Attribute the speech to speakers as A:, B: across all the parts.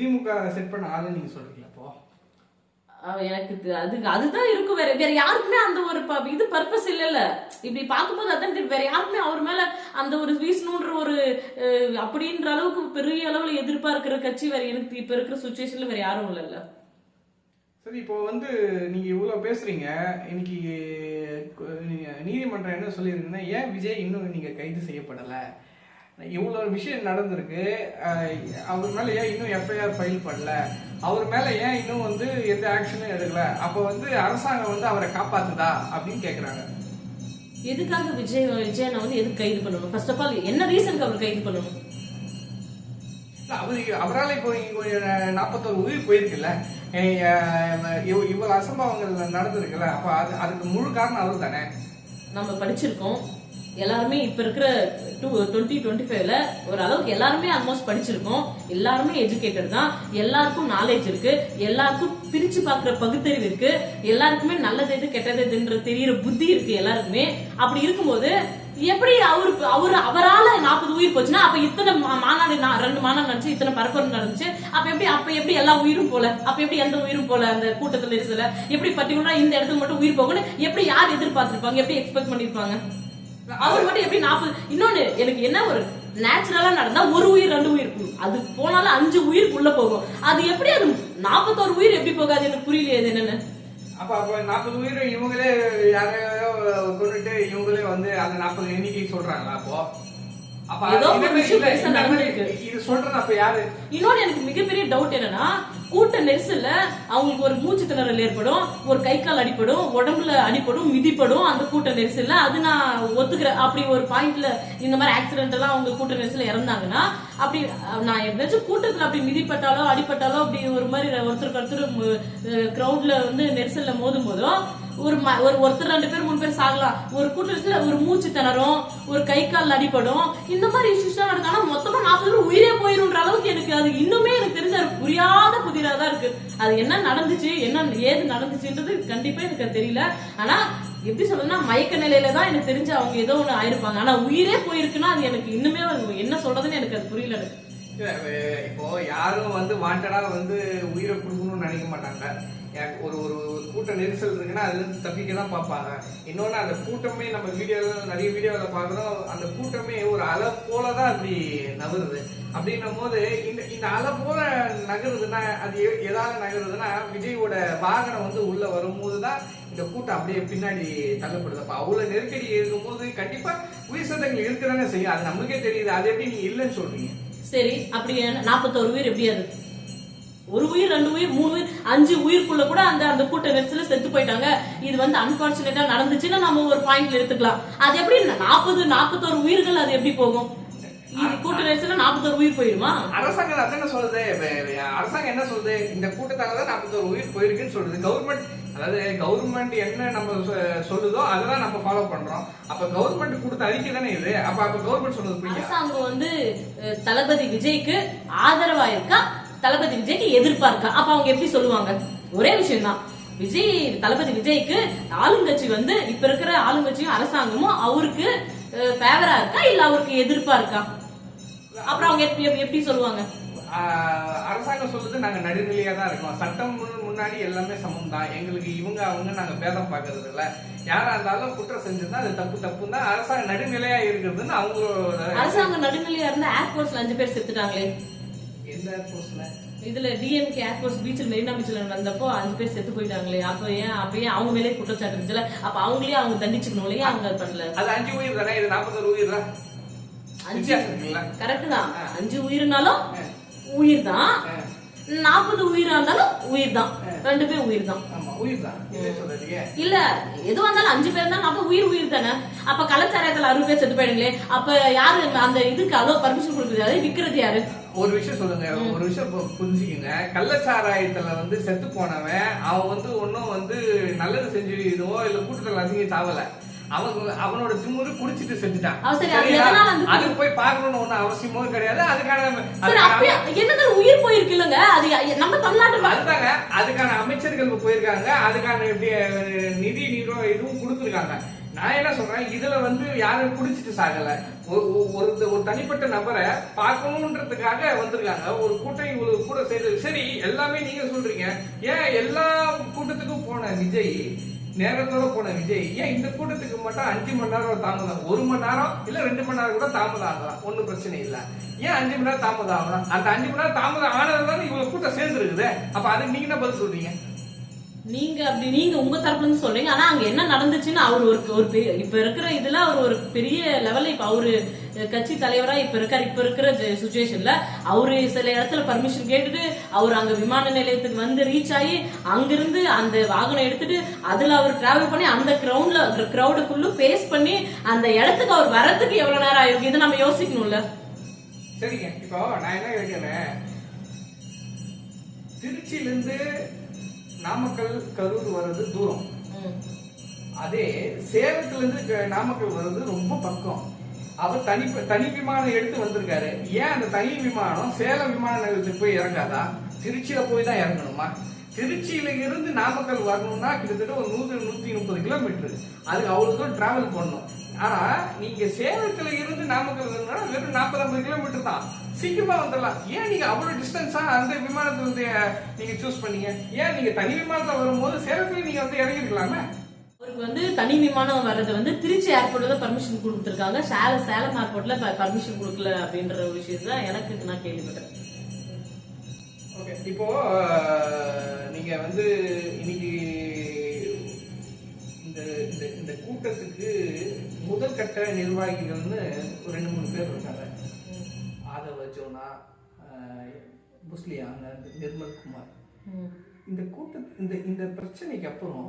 A: திமுக set பண்ண ஆளு நீங்க சொல்றீங்க அப்போ?
B: எனக்கு அது அதுதான் இருக்கும். வேற வேற யாருக்குமே அந்த ஒரு இது பர்பஸ் இல்லைல்ல. இப்படி பார்க்கும்போது அதான். வேற யாருக்குமே அவர் மேல அந்த ஒரு வீசணுன்ற ஒரு அப்படின்ற அளவுக்கு பெரிய அளவுல எதிர்பார்க்கிற கட்சி வேற எனக்கு இப்ப இருக்கிற சுச்சுவேஷன்ல வேற யாரும் இல்லைல்ல.
A: சரி இப்போ வந்து நீங்க இவ்வளவு பேசுறீங்க. இன்னைக்கு நீங்க நீதிமன்றம் என்ன சொல்லியிருக்குன்னா ஏன் விஜய் இன்னும் நீங்க கைது செய்யப்படல? இவ்வளவு விஷயம் நடந்திருக்கு. அவர் மேல ஏன் இன்னும் எஃப்ஐஆர் ஃபைல் பண்ணல? அவர் மேல ஏன் இன்னும் வந்து எந்த ஆக்ஷனும் எடுக்கல? அப்போ வந்து அரசாங்கம் வந்து அவரை காப்பாத்துதா அப்படின்னு கேக்குறாங்க.
B: எதுக்காக விஜய் விஜயனை வந்து எதுக்கு கைது பண்ணணும்? ஃபர்ஸ்ட் ஆஃப் ஆல் என்ன ரீசனுக்கு அவர் கைது பண்ணணும்?
A: இல்ல, அவரு அவரால் இப்போ நாற்பத்தோரு உயிர் போயிருக்குல்ல. ஏய், அஹ், இவ்- இவ்வளவு அசம்பாவங்கள் நடந்திருக்குல்ல. அப்ப அது அதுக்கு முழு காரணம் அவர் தானே
B: நம்ம படிச்சிருக்கோம். எல்லாருமே இப்ப இருக்கிற டூ டுவெண்ட்டி டுவெண்ட்டி ஃபைவ்ல ஒரு அளவுக்கு எல்லாருமே ஆல்மோஸ்ட் படிச்சிருக்கோம். எல்லாருமே எஜுகேட்டட் தான். எல்லாருக்கும் நாலேஜ் இருக்கு. எல்லாருக்கும் பிரிச்சு பார்க்குற பகுத்தறிவு இருக்கு. எல்லாருக்குமே நல்லது எது கெட்டது எதுன்ற தெரியற புத்தி இருக்கு எல்லாருக்குமே. அப்படி இருக்கும்போது எப்படி அவரு அவரு அவரால நாற்பது உயிர் போச்சுன்னா அப்ப இத்தனை மாநாடு நா- ரெண்டு மாநாடு நடந்துச்சு இத்தனை பரப்புரை நடந்துச்சு. அப்ப எப்படி அப்ப எப்படி எல்லா உயிரும் போல? அப்ப எப்படி எந்த உயிரும் போல அந்த கூட்டத்துல நெரிசல எப்படி பர்டிகுலரா இந்த இடத்துல மட்டும் உயிர் போகணும் எப்படி யார் எதிர்பார்த்திருப்பாங்க? எப்படி எக்ஸ்பெக்ட் பண்ணிருப்பாங்க? அவர் மட்டும் எப்படி நாற்பது இன்னொன்னு எனக்கு என்ன ஒரு நேச்சுரலா நடந்தா ஒரு உயிர் ரெண்டு உயிர்? அது போனாலும் அஞ்சு உயிர் உள்ள போகும். அது எப்படி அது நாற்பத்தோரு உயிர் எப்படி போகாது? எனக்கு புரியலையே என்னன்னு.
A: அப்ப அப்ப நாற்பது உயிர் இவங்களே யாரையோ கொண்டுட்டு இவங்களே வந்து அந்த நாற்பது எண்ணிக்கை சொல்றாங்களா அப்போ?
B: இன்னொன்னு எனக்கு மிகப்பெரிய டவுட் என்னன்னா கூட்ட நெரிசல்ல அவங்களுக்கு ஒரு மூச்சு திணறல் ஏற்படும் ஒரு கை கால் அடிப்படும் உடம்புல அடிப்படும் மிதிப்படும் அந்த கூட்ட நெரிசல்ல. அது நான் ஒத்துக்கிறேன். அப்படி ஒரு பாயிண்ட்ல இந்த மாதிரி ஆக்சிடென்ட் எல்லாம் அவங்க கூட்ட நெரிசல்ல இறந்தாங்கன்னா அப்படி நான் எப்படியாச்சும் கூட்டத்துல அப்படி மிதிப்பட்டாலோ அடிப்பட்டாலோ அப்படி ஒரு மாதிரி ஒருத்தருக்கு ஒருத்தர் கிரௌட்ல வந்து நெரிசல்ல மோதும் போதும் ஒரு ம- ஒரு ஒருத்தர் ரெண்டு பேர் மூணு பேர் சாகலாம். ஒரு கூட்டத்துல ஒரு மூச்சு திணறும் ஒரு கை கால் அடிபடும். இந்த மாதிரி இஷ்யூஸ் நடக்கும் ஆனா மொத்தமா நாற்பது பேர் உயிரே போயிருன்ற அளவுக்கு எனக்கு அது இன்னுமே எனக்கு தெரிஞ்ச புரியாத புதிராதான் இருக்கு. அது என்ன நடந்துச்சு என்ன ஏது நடந்துச்சுன்றது கண்டிப்பா எனக்கு தெரியல. ஆனா எப்படி சொல்றதுன்னா மயக்க நிலையில தான் எனக்கு தெரிஞ்சு அவங்க ஏதோ ஒண்ணு ஆயிருப்பாங்க. ஆனா உயிரே போயிருக்குன்னா அது எனக்கு இன்னுமே என்ன சொல்றதுன்னு எனக்கு அது புரியல எனக்கு.
A: இப்போ யாரும் வந்து வாண்டடா வந்து உயிரை கொடுக்கணும்னு நினைக்க மாட்டாங்க. ஒரு ஒரு ஒரு கூட்ட நெரிசல் இருக்குன்னா அதுல தப்பிக்க தான் பார்ப்பாங்க. இன்னொன்னு அந்த கூட்டமே நம்ம வீடியோல நிறைய வீடியோவில் பார்க்குறோம் அந்த கூட்டமே ஒரு அலை போல தான் அப்படி நகருது. அப்படின்னும் போது இந்த இந்த அலை போல நகருதுன்னா அது எதாவது நகருதுன்னா விஜயோட வாகனம் வந்து உள்ள வரும்போது தான் இந்த கூட்டம் அப்படியே பின்னாடி தள்ளப்படுது. அப்போ அவ்வளோ நெருக்கடி இருக்கும்போது கண்டிப்பா உயிர் சந்தங்கள் இருக்கிறாங்க செய்யும். அது நம்மளுக்கே தெரியுது. அது எப்படி நீங்க இல்லைன்னு சொல்றீங்க?
B: சரி அப்படி நாற்பத்தோரு பேர் எப்படி அது? ஒரு உயிர் ரெண்டு உயிர் மூணு உயிர் அஞ்சு உயிர்க்குள்ள கூட அந்த அந்த கூட்ட நெரிசல செத்து போயிட்டாங்க. இது வந்து அன்பார்ச்சுனேட்டா நடந்துச்சுன்னா நம்ம ஒரு பாயிண்ட்ல எடுத்துக்கலாம். அது எப்படி நாற்பது நாற்பத்தோரு உயிர்கள் அது எப்படி போகும்? கூட்ட நெரிசல்ல நாற்பத்தோரு உயிர் போயிருமா?
A: அரசாங்கம் அதானே சொல்லுது. இப்ப அரசாங்கம் என்ன சொல்லுது? இந்த கூட்டத்தால தான் நாற்பத்தோரு உயிர் போயிருக்குன்னு சொல்லுது. கவர்மெண்ட் அதாவது கவர்மெண்ட் என்ன நம்ம சொல்லுதோ அதெல்லாம் நம்ம ஃபாலோ பண்றோம். அப்ப கவர்மெண்ட் கொடுத்த அறிக்கை தானே இது? அப்ப அப்ப கவர்மெண்ட் சொல்றது
B: அரசாங்கம் வந்து தளபதி விஜய்க்கு ஆதரவா இருக்கா? தளபதி விஜய்க்கு எதிர்ப்பா இருக்கா அப்ப அவங்க எப்படி சொல்லுவாங்க? ஒரே விஷயம் தான் விஜய் தளபதி விஜய்க்கு ஆளுங்கட்சி வந்து இப்ப இருக்கிற ஆளுங்கட்சியும் அரசாங்கமும் அவருக்கு ஃபேவரா இருக்கா? இல்ல அவருக்கு எதிர்ப்பா இருக்கா? அப்புறம் அவங்க எப்படி சொல்லுவாங்க?
A: அரசாங்கம் சொல்லுது நாங்க நடுநிலையா தான் இருக்கோம். சட்டம் முன்- முன்னாடி எல்லாமே சமம் தான் எங்களுக்கு இவங்க அவங்க நாங்க பேதம் பாக்குறது இல்ல. யாரா இருந்தாலும் குற்றம் செஞ்சிருந்தா அது தப்பு தப்பு தான் அரசாங்கம் நடுநிலையா இருக்கிறதுன்னு அவங்களோட
B: அரசாங்கம் நடுநிலையா இருந்தா ஏர்போர்ட்ஸ்ல அஞ்சு பேர் செத்துட்டாங்களே. இதுல டிஎம்கே ஏர்போர்ட்ஸ் பீச்சில் மெரினா பீச்சில் நடந்தப்போ அஞ்சு பேர் செத்து போயிட்டாங்களே. அப்ப ஏன் அப்ப ஏன் அவங்க மேலே குற்றச்சாட்டு இருந்துச்சுல? அப்ப அவங்களே அவங்க தண்டிச்சுக்கணும் இல்லையா அவங்க அது பண்ணல?
A: அது அஞ்சு உயிர் தானே? இது நாற்பத்தொரு உயிர் தான்.
B: கரெக்ட் தான். அஞ்சு உயிர்னாலும் உயிர் தான். நாற்பது உயிரா இருந்தாலும் உயிர் தான். ரெண்டு பேரும் உயிர் தான்.
A: இல்லை
B: எதுவா இருந்தாலும் அஞ்சு பேர் தான் அப்ப உயிர் உயிர் தானே? அப்ப கலாச்சாரத்துல அறுபது பேர் செத்து போயிடுங்களே. அப்ப யாரு அந்த இதுக்கு அளவு பர்மிஷன் கொடுக்குறது? விக்கிறது யாரு?
A: ஒரு விஷயம் சொல்லுங்க. ஒரு விஷயம் புரிஞ்சுக்கங்க. கள்ளச்சாராயத்துல வந்து செத்து போனவன் அவன் வந்து ஒன்னும் வந்து நல்லது செஞ்சு இதுவோ இல்ல கூட்டத்தில் அசிங்க சாவல. அவன் அவனோட திமுரு குடிச்சிட்டு செத்துட்டான்
B: அது
A: அதுக்கு போய் பார்க்கணும்னு ஒண்ணும் அவசியமோ கிடையாது. அதுக்கான
B: என்னது உயிர் போயிருக்கு இல்லங்க அது நம்ம தமிழ்நாட்டு
A: அதுதாங்க. அதுக்கான அமைச்சர்கள் போயிருக்காங்க. அதுக்கான நிதி நிர்வாகம் இதுவும் கொடுத்துருக்காங்க. நான் என்ன சொல்றேன்? இதுல வந்து யாரும் குடிச்சிட்டு சாகல. ஒரு ஒரு- ஒரு ஒரு தனிப்பட்ட நபரை பார்க்கணுன்றதுக்காக வந்திருக்காங்க. ஒரு கூட்டம் இவ்வளவு கூட சேர்ந்து சரி எல்லாமே நீங்க சொல்றீங்க. ஏன் எல்லா கூட்டத்துக்கும் போன விஜய் நேரத்தோட போன விஜய். ஏன் இந்த கூட்டத்துக்கு மட்டும் அஞ்சு மணி நேரம் தாமதம்? ஒரு மணி நேரம் இல்ல ரெண்டு மணி நேரம் கூட தாமதம் ஆகலாம். ஒன்றும் பிரச்சனை இல்ல. ஏன் அஞ்சு மணி நேரம் தாமதம் ஆகலாம்? அந்த அஞ்சு மணி நேரம் தாமதம் ஆனதுதான் இவ்வளவு கூட்டம் சேர்ந்துருக்குது? அப்ப அதுக்கு நீங்க என்ன பதில் சொல்றீங்க?
B: நீங்க அப்படி நீங்க உங்க தரப்புல இருந்து சொல்றீங்க. ஆனா அங்க என்ன நடந்துச்சுன்னு அவர் ஒரு ஒரு பெரிய- இப்ப இருக்கிற இதுல அவர் ஒரு பெரிய லெவல்ல இப்ப அவரு கட்சி தலைவரா இப்ப இருக்காரு. இப்ப இருக்கிற சுச்சுவேஷன்ல அவரு சில இடத்துல பர்மிஷன் கேட்டுட்டு அவர் அங்க விமான நிலையத்துக்கு வந்து ரீச் ஆகி அங்கிருந்து அந்த வாகனம் எடுத்துட்டு அதுல அவர் டிராவல் பண்ணி அந்த கிரவுண்ட்ல கிரௌடு ஃபுல்லும் ஃபேஸ் பண்ணி அந்த இடத்துக்கு அவர் வரத்துக்கு எவ்வளவு நேரம் ஆயிருக்கு? இதை நம்ம யோசிக்கணும்ல.
A: சரிங்க. இப்போ நான் என்ன கேட்கிறேன் திருச்சியிலிருந்து நாமக்கல் கரூர் வர்றது தூரம். அதே சேலத்துல இருந்து க- நாமக்கல் வர்றது ரொம்ப பக்கம். அவர் தனி தனி விமானம் எடுத்து வந்திருக்காரு. ஏன் அந்த தனி விமானம் சேலம் விமான நிலையத்துக்கு போய் இறங்காதா? திருச்சியில போய் தான் இறங்கணுமா? திருச்சியில இருந்து நாமக்கல் வரணும்னா கிட்டத்தட்ட ஒரு நூத்தி நூத்தி முப்பது கிலோமீட்டர் அதுக்கு அவ்வளவு தூரம் டிராவல் பண்ணணும். ஆனா நீங்க சேலத்துல இருந்து நாமக்கல் வரணும்னா வெறும் நாற்பது ஐம்பது கிலோமீட்டர் தான். சீக்கிரமா வந்துடலாம். ஏன் நீங்க அவ்வளவு டிஸ்டன்ஸா அந்த விமானத்தை வந்து நீங்க சூஸ் பண்ணீங்க? ஏன் நீங்க தனி விமானத்துல வரும்போது சேலத்துல நீங்க வந்து இறங்கிருக்கலாமே
B: அவருக்கு வந்து தனி விமானம் வர்றது வந்து திருச்சி ஏர்போர்ட்ல பர்மிஷன் கொடுத்துருக்காங்க. சேலம் சேலம் ஏர்போர்ட்ல பர்மிஷன் கொடுக்கல அப்படின்ற ஒரு விஷயம் தான் எனக்கு நான் கேள்விப்பட்டேன்.
A: ஓகே இப்போ நீங்க வந்து இன்னைக்கு இந்த இந்த இந்த கூட்டத்துக்கு முதல் கட்ட நிர்வாகிகள்னு ஒரு ரெண்டு மூணு பேர் இருக்காங்க. ஆதவ ஜோனா அஹ், புஸ்லியாங்க நிர்மல் குமார். இந்த கூட்ட இந்த இந்த பிரச்சனைக்கு அப்புறம்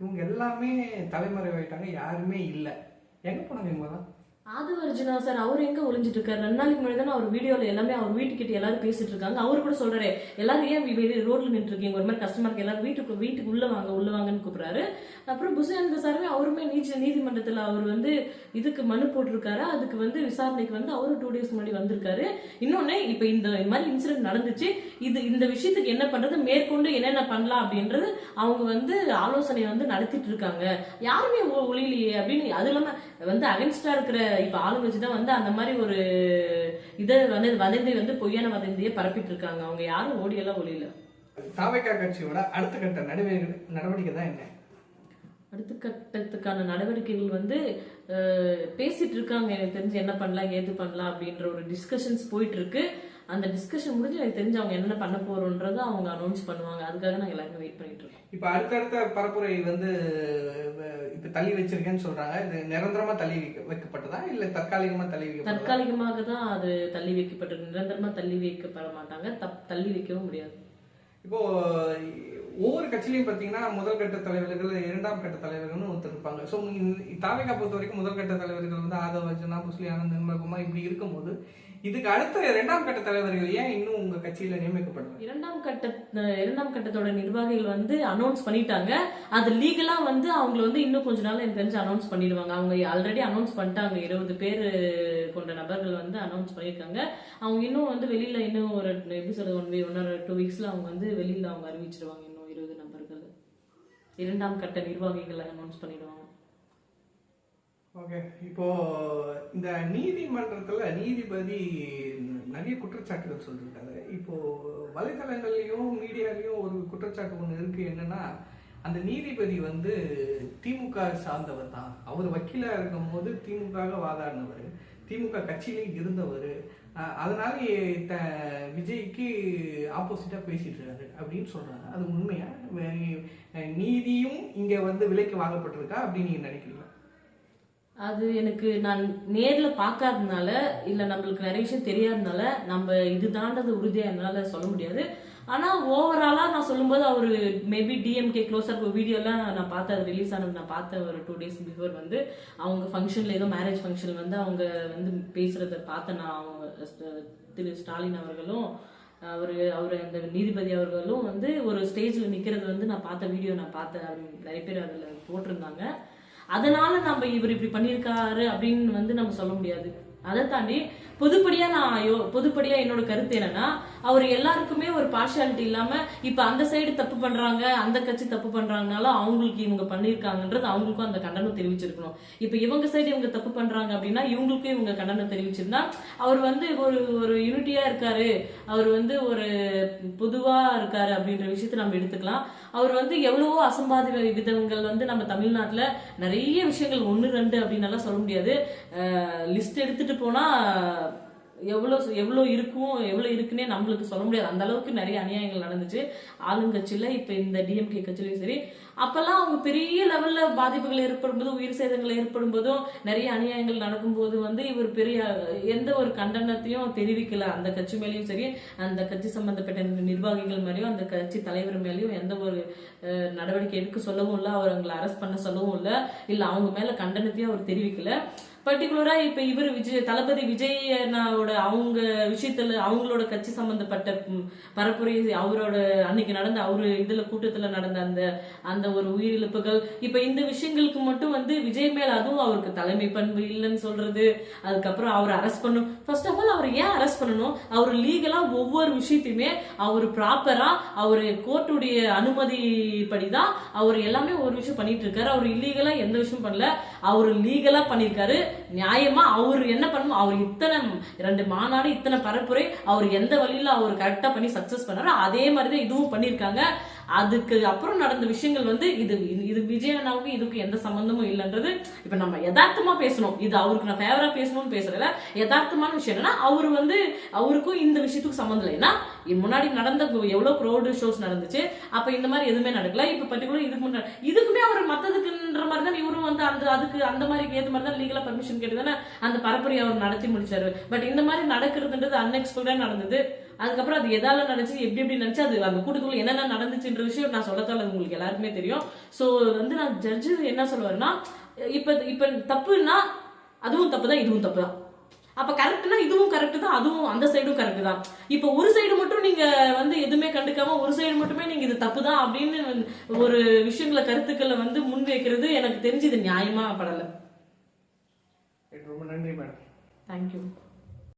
A: இவங்க எல்லாமே தலைமறைவாயிட்டாங்க யாருமே இல்லை. எங்க போனாங்க இவங்கலாம்
B: ஆதவர்ஜுனா சார் அவர் எங்க ஒளிஞ்சிட்டு இருக்காரு ரெண்டு நாளைக்கு முன்னாடி தானே அவர் வீடியோல எல்லாமே அவர் வீட்டுக்கிட்ட எல்லாரும் பேசிட்டு இருக்காங்க அவர் கூட சொல்றாரு எல்லாரும் ஏன் வெளியே ரோட்ல நின்று இருக்கீங்க ஒரு மாதிரி கஸ்டமருக்கு எல்லாரும் வீட்டுக்கு வீட்டுக்கு உள்ள வாங்க உள்ள வாங்கன்னு கூப்பிடுறாரு. அப்புறம் புஷானந்த சாருமே அவருமே நீச்ச நீதிமன்றத்துல அவர் வந்து இதுக்கு மனு போட்டிருக்காரு. அதுக்கு வந்து விசாரணைக்கு வந்து அவரும் டூ டேஸ் முன்னாடி வந்திருக்காரு. இன்னொன்னு இப்ப இந்த மாதிரி இன்சிடென்ட் நடந்துச்சு. இது இந்த விஷயத்துக்கு என்ன பண்றது? மேற்கொண்டு என்னென்ன பண்ணலாம் அப்படின்றது அவங்க வந்து ஆலோசனை வந்து நடத்திட்டு இருக்காங்க யாருமே ஒ- அப்படின்னு அது இல்லாம வந்து அகென்ஸ்டா இருக்கிற இப்ப ஆளுங்கட்சி தான் வந்து அந்த மாதிரி ஒரு இதை வந்து வதந்தி வந்து பொய்யான வதந்தியை பரப்பிட்டு இருக்காங்க அவங்க யாரும் ஓடியெல்லாம் ஒளியல.
A: தாவைக்கா கட்சியோட அடுத்த கட்ட நடவடிக்கை நடவடிக்கை தான் என்ன?
B: அடுத்த கட்டத்துக்கான நடவடிக்கைகள் வந்து பேசிட்டு இருக்காங்க. எனக்கு தெரிஞ்சு என்ன பண்ணலாம் ஏது பண்ணலாம் அப்படின்ற ஒரு டிஸ்கஷன்ஸ் போயிட்டு இருக்கு. அந்த டிஸ்கஷன் முடிஞ்சு எனக்கு தெரிஞ்சு அவங்க என்ன பண்ண போறோன்றதை அவங்க அனௌன்ஸ் பண்ணுவாங்க. அதுக்காக நாங்க எல்லாருமே வெயிட் பண்ணிட்டு இருக்கோம்
A: இப்ப அடுத்தடுத்த பரப்புரை வந்து இப்ப தள்ளி வச்சிருக்கேன்னு சொல்றாங்க. இது நிரந்தரமா தள்ளி வைக்க- வைக்கப்பட்டதா? இல்ல தற்காலிகமா தள்ளி வைக்கப்பட்டதா?
B: தற்காலிகமாக தான் அது தள்ளி வைக்கப்பட்டிருக்கு. நிரந்தரமா தள்ளி வைக்கப்பட மாட்டாங்க. தப் தள்ளி வைக்கவும் முடியாது.
A: இப்போ ஒவ்வொரு கட்சியிலையும் பாத்தீங்கன்னா முதல் கட்ட தலைவர்கள் இரண்டாம் கட்ட தலைவர்கள்னு ஒருத்தர் இருப்பாங்க. ஸோ தாவேகா பொறுத்த வரைக்கும் முதல் கட்ட தலைவர்கள் வந்து ஆதவ அர்ஜுனா முஸ்லி ஆனந்த் நிர்மல்குமார் இப்படி இருக்கும்போது இதுக்கு அடுத்த இரண்டாம் கட்ட தலைவர்கள் ஏன் இன்னும் உங்க கட்சியில நியமிக்கப்படும்
B: இரண்டாம் கட்ட இரண்டாம் கட்டத்தோட நிர்வாகிகள் வந்து அனௌன்ஸ் பண்ணிட்டாங்க. அது லீகலா வந்து அவங்களை வந்து இன்னும் கொஞ்ச நாள் எனக்கு தெரிஞ்சு அனௌன்ஸ் பண்ணிடுவாங்க. அவங்க ஆல்ரெடி அனௌன்ஸ் பண்ணிட்டாங்க. இருபது பேர் கொண்ட நபர்கள் வந்து அனௌன்ஸ் பண்ணியிருக்காங்க. அவங்க இன்னும் வந்து வெளியில இன்னும் ஒரு எப்படி சொல்றது ஒன் வீ ஒன் ஆர் டூ வீக்ஸ்ல அவங்க வந்து வெளியில அவங்க அறிவிச்சிருவாங்க. இன்னும் இருபது நபர்கள். இரண்டாம் கட்ட நிர்வாகிகளை அனௌன்ஸ் பண்ணிடுவாங்க.
A: ஓகே. இப்போ இந்த நீதிமன்றத்தில் நீதிபதி நிறைய குற்றச்சாட்டுகள் சொல்லியிருக்காரு இப்போ வலைதளங்கள்லையும் மீடியாலையும் ஒரு குற்றச்சாட்டு ஒன்று இருக்கு. என்னன்னா அந்த நீதிபதி வந்து திமுக சார்ந்தவர் தான். அவர் வக்கீலா இருக்கும் போது திமுக வாதாடினவர். திமுக கட்சியிலையும் இருந்தவர். அதனால த- விஜய்க்கு ஆப்போசிட்டா பேசிட்டு இருக்காரு அப்படின்னு சொல்றாங்க அது உண்மையா? நீதியும் இங்க வந்து விலைக்கு வாங்கப்பட்டிருக்கா அப்படின்னு நீங்க நினைக்கிறீங்க
B: அது எனக்கு நான் நேரில் பார்க்காததுனால இல்லை நம்மளுக்கு நிறைய விஷயம் தெரியாததுனால நம்ம இதுதான்றது உறுதியாக என்னால் சொல்ல முடியாது. ஆனால் ஓவராலாக நான் சொல்லும்போது அவர் மேபி டிஎம்கே க்ளோசர் வீடியோலாம் நான் பார்த்தேன் அது ரிலீஸ் ஆனது நான் பார்த்த ஒரு டூ டேஸ் பிஃபோர் வந்து அவங்க ஃபங்க்ஷனில் ஏதோ மேரேஜ் ஃபங்க்ஷன் வந்து அவங்க வந்து பேசுகிறத பார்த்தேன் நான் அவங்க திரு ஸ்டாலின் அவர்களும் அவர் அவர் அந்த நீதிபதி அவர்களும் வந்து ஒரு ஸ்டேஜில் நிற்கிறது வந்து நான் பார்த்த வீடியோ நான் பார்த்தேன் நிறைய பேர் அதில் போட்டிருந்தாங்க. அதனால நம்ம இவர் இப்படி பண்ணியிருக்காரு அப்படின்னு வந்து நம்ம சொல்ல முடியாது. அதை தாண்டி பொதுப்படியா நான் யோ- பொதுப்படியா என்னோட கருத்து என்னன்னா அவர் எல்லாருக்குமே ஒரு பார்ஷாலிட்டி இல்லாம இப்ப அந்த சைடு தப்பு பண்றாங்க அந்த கட்சி தப்பு பண்றாங்கனால அவங்களுக்கு இவங்க பண்ணிருக்காங்கன்றது அவங்களுக்கும் அந்த கண்டனம் தெரிவிச்சிருக்கணும். இப்ப இவங்க சைடு இவங்க தப்பு பண்றாங்க அப்படின்னா இவங்களுக்கும் இவங்க கண்டனம் தெரிவிச்சிருந்தா அவர் வந்து ஒரு ஒரு யூனிட்டியா இருக்காரு. அவர் வந்து ஒரு பொதுவா இருக்காரு அப்படின்ற விஷயத்த நம்ம எடுத்துக்கலாம். அவர் வந்து எவ்வளவோ அசம்பாதி விதங்கள் வந்து நம்ம தமிழ்நாட்டில் நிறைய விஷயங்கள் ஒன்று ரெண்டு அப்படின்னலாம் சொல்ல முடியாது. லிஸ்ட் எடுத்துட்டு போனா எவ்வளோ எவ்வளோ இருக்கும் எவ்வளோ இருக்குன்னே நம்மளுக்கு சொல்ல முடியாது. அந்த அளவுக்கு நிறைய அநியாயங்கள் நடந்துச்சு. ஆளுங்கட்சியில் இப்போ இந்த டிஎம்கே கட்சியிலையும் சரி. அப்போல்லாம் அவங்க பெரிய லெவலில் பாதிப்புகள் ஏற்படும் போதும் உயிர் சேதங்கள் ஏற்படும் போதும் நிறைய அநியாயங்கள் நடக்கும்போது வந்து இவர் பெரிய எந்த ஒரு கண்டனத்தையும் தெரிவிக்கல. அந்த கட்சி மேலேயும் சரி அந்த கட்சி சம்பந்தப்பட்ட நிர்வாகிகள் மேலேயும் அந்த கட்சி தலைவர் மேலேயும் எந்த ஒரு நடவடிக்கை எடுக்க சொல்லவும் இல்லை அவர் அவங்களை அரெஸ்ட் பண்ண சொல்லவும் இல்லை இல்லை அவங்க மேலே கண்டனத்தையும் அவர் தெரிவிக்கல. பர்டிகுலரா இப்ப இவர் விஜய் தளபதி விஜய் அவங்க விஷயத்துல அவங்களோட கட்சி சம்பந்தப்பட்ட பரப்புரை அவரோட அன்னைக்கு நடந்த அவரு இதுல கூட்டத்துல நடந்த அந்த அந்த ஒரு உயிரிழப்புகள். இப்ப இந்த விஷயங்களுக்கு மட்டும் வந்து விஜய் மேல அதுவும் அவருக்கு தலைமை பண்பு இல்லைன்னு சொல்றது. அதுக்கப்புறம் அவர் அரெஸ்ட் பண்ணும் ஃபர்ஸ்ட் ஆஃப் ஆல் அவர் ஏன் அரெஸ்ட் பண்ணணும்? அவர் லீகலா ஒவ்வொரு விஷயத்தையுமே அவர் ப்ராப்பரா அவர் கோர்ட்டுடைய அனுமதி படிதான் அவர் எல்லாமே ஒரு விஷயம் பண்ணிட்டு இருக்காரு. அவர் இல்லீகலா எந்த விஷயம் பண்ணல. அவர் லீகலா பண்ணிருக்காரு நியாயமா அவர் என்ன பண்ணணும் அவர் இத்தனை ரெண்டு மாநாடு இத்தனை பரப்புரை அவர் எந்த வழியில அவர் கரெக்டா பண்ணி சக்சஸ் பண்ணாரோ அதே மாதிரி தான் இதுவும் பண்ணிருக்காங்க அதுக்கு அப்புறம் நடந்த விஷயங்கள் வந்து இது இது- விஜயனாவுக்கும் இதுக்கும் இதுக்கு எந்த சம்பந்தமும் இல்லைன்றது இப்ப நம்ம யதார்த்தமா பேசணும். இது அவருக்கு நான் ஃபேவரா பேசணும்னு பேசுறதுல யதார்த்தமான விஷயம் என்னன்னா அவர் வந்து அவருக்கும் இந்த விஷயத்துக்கும் சம்மந்தம் இல்லை. ஏன்னா முன்னாடி நடந்த எவ்வளவு க்ரௌடு ஷோஸ் நடந்துச்சு. அப்ப இந்த மாதிரி எதுவுமே நடக்கல. இப்ப பர்டிகுலர் இதுக்கு முன்னாடி இதுக்குமே அவர் மத்ததுக்குன்ற மாதிரி தான் இவரும் வந்து அந்த அதுக்கு அந்த மாதிரி ஏத்த மாதிரி தான் லீகலா பர்மிஷன் கேட்டு தானே அந்த பரப்புரையை அவர் நடத்தி முடிச்சாரு. பட் இந்த மாதிரி நடக்கிறதுன்றது அன்எக்ஸ்பெக்டா நடந்தது. அதுக்கப்புறம் அது எதால நடந்துச்சு எப்படி எப்படி நடந்துச்சு அது அந்த கூட்டத்துக்குள்ள என்னென்ன நடந்துச்சுன்ற விஷயம் நான் சொல்லத்தால உங்களுக்கு எல்லாருக்குமே தெரியும். சோ வந்து நான் ஜட்ஜு என்ன சொல்லுவாருன்னா இப்ப இப்ப தப்புன்னா அதுவும் தப்பு தான் இதுவும் தப்பு தான் அப்ப கரெக்ட்னா இதுவும் கரெக்ட் தான் அதுவும் அந்த சைடும் கரெக்ட் தான் இப்ப ஒரு சைடு மட்டும் நீங்க வந்து எதுவுமே கண்டுக்காம ஒரு சைடு மட்டுமே நீங்க இது தப்பு தான் அப்படின்னு ஒரு விஷயங்களை கருத்துக்களை வந்து முன்வைக்கிறது எனக்கு தெரிஞ்சு இது நியாயமா படல.
A: ரொம்ப நன்றி மேடம்.
B: தேங்க்யூ